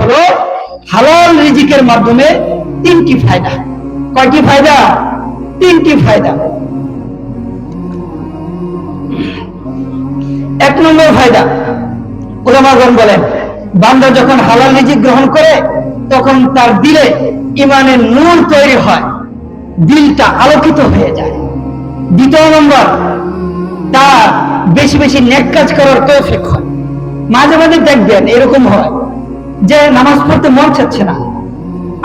হলো, হালাল রিজিকের মাধ্যমে তিনটি ফায়দা। কয়টি ফায়দা? তিনটি ফায়দা। এক নম্বর ফায়দা, উলামাগণ বলেন, বান্দা যখন হালাল রিজিক গ্রহণ করে, তখন তার দিলে ইমানের নূর তৈরি হয়, দিলটা আলোকিত হয়ে যায়। দ্বিতীয় নম্বর, তার বেশি বেশি নেক কাজ করার তৌফিক হয়। মাঝে মাঝে দেখবেন এরকম হয় যে নামাজ পড়তে মন চাচ্ছে না।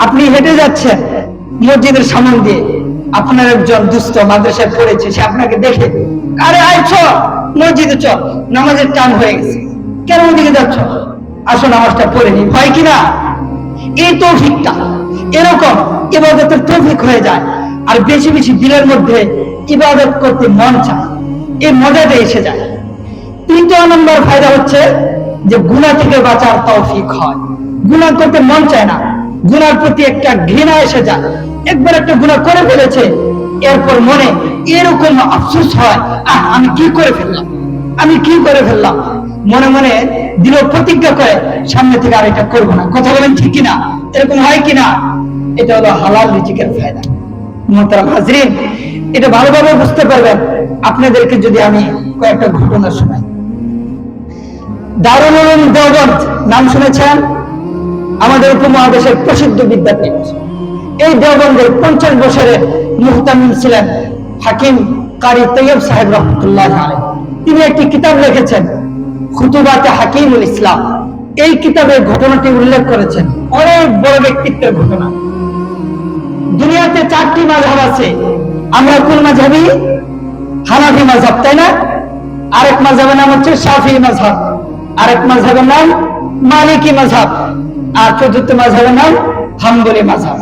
আপনি হেঁটে যাচ্ছেন মসজিদের সামন দিয়ে। আপনার একজন দুস্থ মাদ্রাসায় পড়েছে, সে আপনাকে দেখে, আরে আয় চ মসজিদে চল। নামাজের টান হয়ে গেছে। কেন ওদিকে যাচ্ছ? আসো, নামাজটা পড়ে নি। ভয় কিনা এই তৌফিকটা এরকম ইবাদতের তৌফিক হয়ে যায়। আর বেশি বেশি দিলের মধ্যে ইবাদত করতে মন চায়। এই মজাটা এসে যায়। তৃতীয় নম্বর ফায়দা হচ্ছে যে গুণা থেকে বাঁচার তৌফিক হয়। গুণা করতে মন চায় না। গুনার প্রতি একটা ঘৃণা এসে যায়। একবার একটা গুণা করে ফেলেছে, এরপর মনে এরকম আফসোস হয়, আহ, আমি কি করে ফেললাম? আমি কি করে ফেললাম? মনে মনে দিল প্রতিজ্ঞা করে, সামনে থেকে আর এটা করব না। কথা বলেন ঠিক কিনা? এরকম হয় কিনা? এটা হলো হালাল রিজিকের ফায়দা। মোহতারাম হাজরিন, এটা ভালোভাবে বুঝতে পারবেন। আপনাদেরকে যদি আমি কয়েকটা ঘটনা শোনাই। দারুল উলুম নাম শুনেছেন? আমাদের উপমহাদেশের প্রসিদ্ধ বিদ্যাপীঠ। এই দেওবন্দের পঞ্চাশ বছরের মুহতামিম ছিলেন হাকিম কারি তৈয়ব সাহেব রহমতুল্লাহ তিনি একটি কিতাব লিখেছেন, খুতুবাতে হাকিমুল ইসলাম। এই কিতাবের ঘটনাটি উল্লেখ করেছেন। অনেক বড় ব্যক্তিত্বের ঘটনা। দুনিয়াতে চারটি মাঝহাব আছে। আমরা কোন মাঝহাবি হানাফি মাঝহাব তাই না? আরেক মাঝহাবের নাম হচ্ছে শাফি মাঝহাব আরেক মাঝহাবের নাম মালিকি মাঝহাব আর চতুর্থ মাঝহাবের নাম হাম্বলি মাঝহাব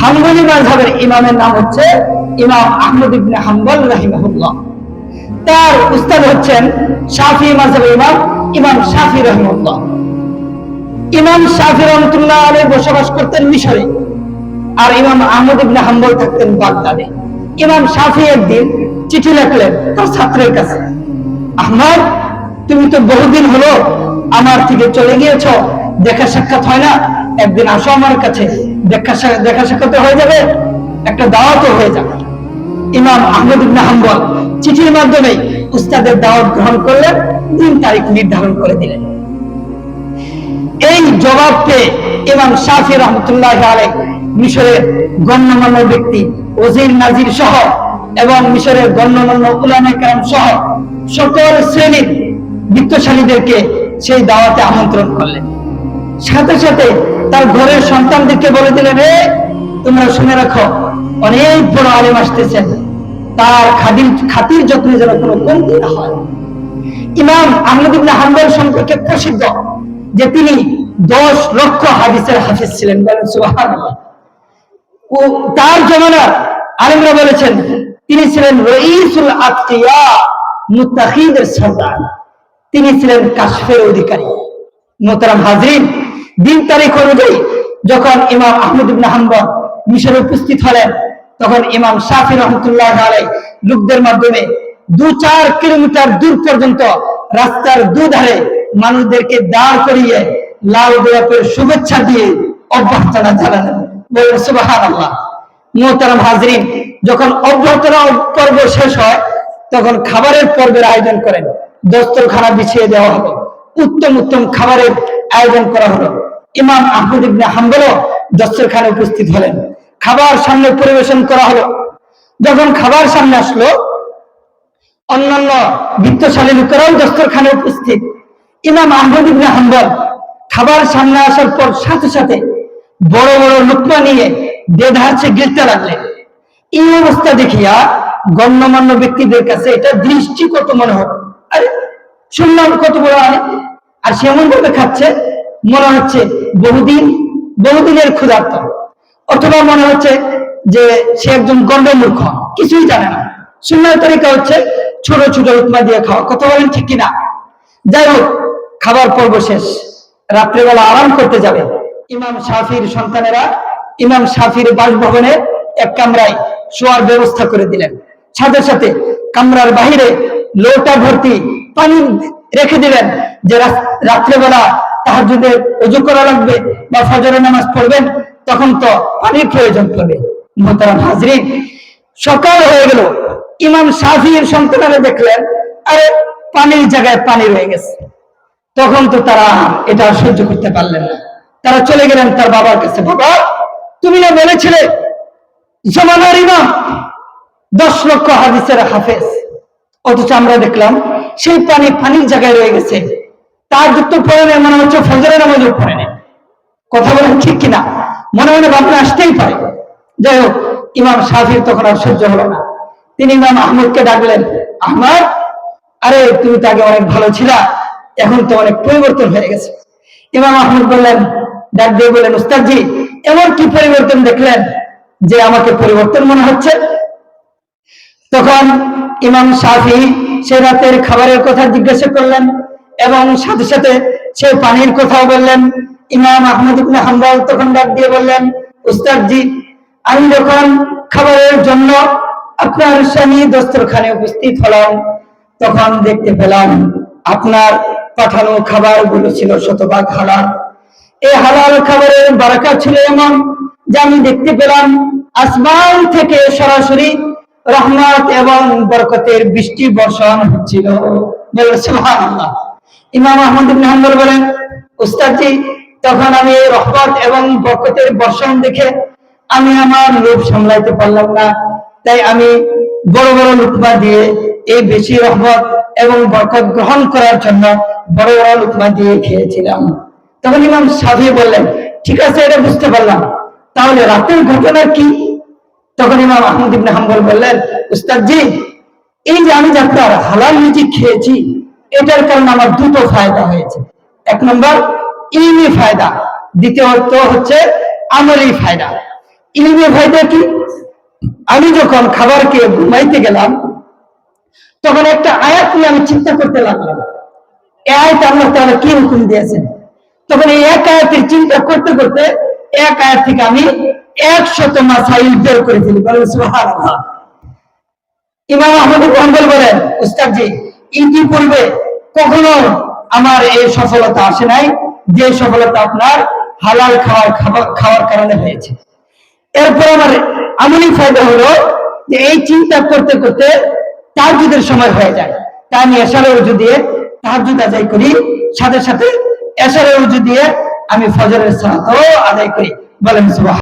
হাম্বলি মাঝহাবের ইমামের নাম হচ্ছে ইমাম আহমদ ইবনে হাম্বল রাহিমাহুল্লাহ। তার উস্তাদ হচ্ছেন শাফি মাঝহাবের ইমাম ইমাম শাফি রহিমুল্লাহ ইমাম শাফি রহমতুল্লাহ আলী বসবাস করতেন মিশরে। আর ইমাম আহমদ ইবনে হাম্বল থাকতেন বাগদাদে। ইমাম শাফি একদিন চিঠি লিখলেন তার ছাত্রের কাছে। আহমদ তুমি তো বহুদিন হলো আমার থেকে চলে গিয়েছ, দেখা সাক্ষাৎ হয় না। একদিন আসো আমার কাছে, দেখা সাক্ষাৎ হয়ে যাবে, একটা দাওয়াতও হয়ে যাবে। ইমাম আহমদ ইবনে হাম্বল চিঠির মাধ্যমে উস্তাদের দাওয়াত গ্রহণ করলেন দিন তারিখ নির্ধারণ করে দিলেন। এই জবাব পেয়ে ইমাম শাফি রহমতুল্লাহ আলাই মিশরের গণ্যমান্য ব্যক্তি ওজির নাজির সহ এবং মিশরের গণ্যমান্য উলামে কালাম সহ সকল শ্রেণির বিত্তশালীদেরকে সেই দাওয়াতে আমন্ত্রণ করলেন। সাথে সাথে তার ঘরের সন্তানদেরকে বলে দিলেন রে তোমরা শুনে রাখো, অনেক বড় আলেম আসতেছেন। তার খাদির খাতির যত্নে যেন কোনো কমতি না হয়। ইমাম আহমদ ইবনে হাম্বল সম্পর্কে প্রসিদ্ধ যে তিনি দশ লক্ষ হাদিসের হাফিজ ছিলেন, বলেন ও তার জমানার আলেমরা বলেছেন, তিনি ছিলেন রঈসুল আতকিয়া মুত্তাকিদের সর্দার তিনি ছিলেন কাশফের অধিকারী। মোহতারাম হাজরিন, দিন তারিখ অনুযায়ী যখন ইমাম আহমদ ইবনে মিশরে উপস্থিত হলেন, তখন ইমাম শাফি রহমতুল্লাহ আলাই লোকদের মাধ্যমে দু চার কিলোমিটার দূর পর্যন্ত রাস্তার দুধারে মানুষদেরকে দাঁড় করিয়ে লাল গোলাপের শুভেচ্ছা দিয়ে অভ্যর্থনা জানালেন। মোহতারাম হাজরিন, যখন অভ্যর্থনা পর্ব শেষ হয়, তখন খাবারের পর্বের আয়োজন করেন। দস্তরখানা বিছিয়ে দেওয়া হলো। উত্তম উত্তম খাবারের আয়োজন করা হলো। ইমাম আহমদ ইবনে হাম্বলও দস্তরখানে উপস্থিত হলেন। খাবার সামনে পরিবেশন করা হলো। যখন খাবার সামনে আসলো, অন্যান্য বিত্তশালী লোকেরাও দস্তরখানে উপস্থিত। ইমাম আহমদ ইবনে হাম্বল খাবার সামনে আসার পর সাথে সাথে বড় বড় লুকমা নিয়ে দেধারছে গিলতে লাগলেন। এই অবস্থা দেখিয়া গণ্যমান্য ব্যক্তিদের কাছে এটা দৃষ্টিকত মনে হলো। আরে শুনলাম কত বড় আর সে এমন ভাবে খাচ্ছে, মনে হচ্ছে বহুদিন, বহুদিনের ক্ষুধার্ত। অথবা মনে হচ্ছে যে সে একজন গণ্ডমূর্খ কিছুই জানে না। সুন্নার তরিকা হচ্ছে ছোট ছোট উপমা দিয়ে খাওয়া। কথা বলেন ঠিক কিনা? যাই হোক, খাবার পর্ব শেষ। রাত্রেবেলা আরাম করতে যাবে। ইমাম সাফির সন্তানেরা ইমাম সাফির বাসভবনে এক কামরায় শোয়ার ব্যবস্থা করে দিলেন। সাথে সাথে কামরার বাহিরে লোটা ভর্তি পানি রেখে দিলেন যে রাত- রাত্রেবেলা তাহাজুদের উজু করা লাগবে বা ফজরের নামাজ পড়বেন, তখন তো পানির প্রয়োজন পড়বে। মোহতারাম হাজরিন, সকাল হয়ে গেল। ইমাম শাফির সন্তানারা দেখলেন, আরে পানির জায়গায় পানি রয়ে গেছে। তখন তো তারা এটা সহ্য করতে পারলেন না। তারা চলে গেলেন তার বাবার কাছে, বাবা, তুমি না বলেছিলে জমানার ইমাম? দশ লক্ষ হাদিসের হাফেজ। অথচ আমরা দেখলাম সেই পানি পানির জায়গায় রয়ে গেছে। তার যুক্ত পড়ে মনে হচ্ছে ফজরের নামাজও পড়ে নেই কথা বলেন ঠিক কিনা? মনে মনে ভাবনা আসতেই পারে। যাই হোক, ইমাম শাফির তখন আর সহ্য হলো না। তিনি ইমাম আহমদকে ডাকলেন, আহমদ, আরে তুমি তো আগে অনেক ভালো ছিলা, এখন তো অনেক পরিবর্তন হয়ে গেছে। ইমাম আহমদ বললেন, ডাক দিয়ে বললেন, উস্তাদজি, এমন কি পরিবর্তন দেখলেন যে আমাকে পরিবর্তন মনে হচ্ছে? তখন ইমাম শাফি সে রাতের খাবারের কথা জিজ্ঞাসা করলেন এবং সাথে সাথে সে পানির কথাও বললেন। ইমাম আহমদ ইবনে হাম্বল তখন ডাক দিয়ে বললেন, উস্তাদজি, আমি যখন খাবারের জন্য আপনার স্বামী দস্তরখানে উপস্থিত হলাম, তখন দেখতে পেলাম আপনার পাঠানো খাবারগুলো ছিল শতভাগ হালাল। এই হালাল খাবারের বারাকা ছিল এমন যে আমি দেখতে পেলাম। আসমান থেকে সরাসরি রহমত এবং বরকতের বৃষ্টি বর্ষণ হচ্ছিল। ইমাম আহমদ হাম্বল বলেন, উস্তাদজি, তখন আমি রহমত এবং বরকতের বর্ষণ দেখে আমি আমার লোভ সামলাইতে পারলাম না। তাই আমি বড় বড় লুকমা দিয়ে এই বেশি রহমত এবং বরকত গ্রহণ করার জন্য বড় বড় লুকমা দিয়ে খেয়েছিলাম। তখন ইমাম সাফি বললেন, ঠিক আছে, এটা বুঝতে পারলাম। তাহলে রাতের ঘটনা কি? তখন ইমাম আহমদ ইবনে হাম্বল বললেন, উস্তাদজি, এই যে আমি যে আপনার হালাল রুজি খেয়েছি, এটার কারণে আমার দুটো ফায়দা হয়েছে। এক নম্বর, ইলমি ফায়দা। দ্বিতীয়ত হচ্ছে আমলি ফায়দা। ইলমি ফায়দা কি? আমি যখন খাবার খেয়ে ঘুমাইতে গেলাম, তখন একটা আয়াত নিয়ে আমি চিন্তা করতে লাগলাম। এই আয়াত আল্লাহ তাআলা কি হুকুম দিয়েছেন? তখন এই এক আয়াতের চিন্তা করতে করতে, এক আয়াত থেকে আমি একশত মাসাইল বের করে ফেলি, বলেন ইমাম আহমদ হাম্বল বলেন, উস্তাদজি ইতিপূর্বে কখনো আমার এই সফলতা আসে নাই, যে সফলতা আপনার হালাল খাওয়ার খাওয়ার কারণে হয়েছে। এরপর আমার আমলি ফায়দা হলো যে এই চিন্তা করতে করতে তাহাজুদের সময় হয়ে যায়। তা আমি এশারে উজু দিয়ে তাহাজুদ আদায় করি, সাথে সাথে এশারে উজু দিয়ে আমি ফজরের সালাতও আদায় করি। বলেন সুবহান